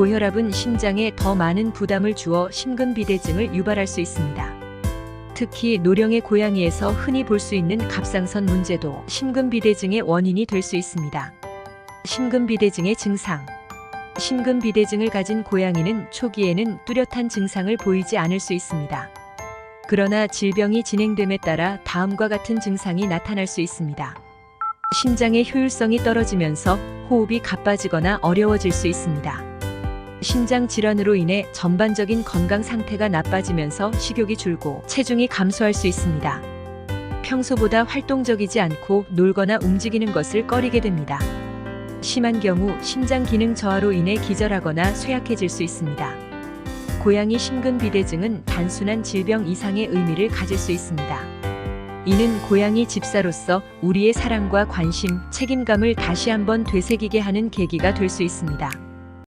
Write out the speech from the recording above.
고혈압은 심장에 더 많은 부담을 주어 심근비대증을 유발할 수 있습니다. 특히 노령의 고양이에서 흔히 볼 수 있는 갑상선 문제도 심근비대증의 원인이 될 수 있습니다. 심근비대증의 증상 심근비대증을 가진 고양이는 초기에는 뚜렷한 증상을 보이지 않을 수 있습니다. 그러나 질병이 진행됨에 따라 다음과 같은 증상이 나타날 수 있습니다. 심장의 효율성이 떨어지면서 호흡이 가빠지거나 어려워질 수 있습니다. 심장 질환으로 인해 전반적인 건강 상태가 나빠지면서 식욕이 줄고 체중이 감소할 수 있습니다. 평소보다 활동적이지 않고 놀거나 움직이는 것을 꺼리게 됩니다. 심한 경우 심장 기능 저하로 인해 기절하거나 쇠약해질 수 있습니다. 고양이 심근비대증은 단순한 질병 이상의 의미를 가질 수 있습니다. 이는 고양이 집사로서 우리의 사랑과 관심, 책임감을 다시 한번 되새기게 하는 계기가 될 수 있습니다.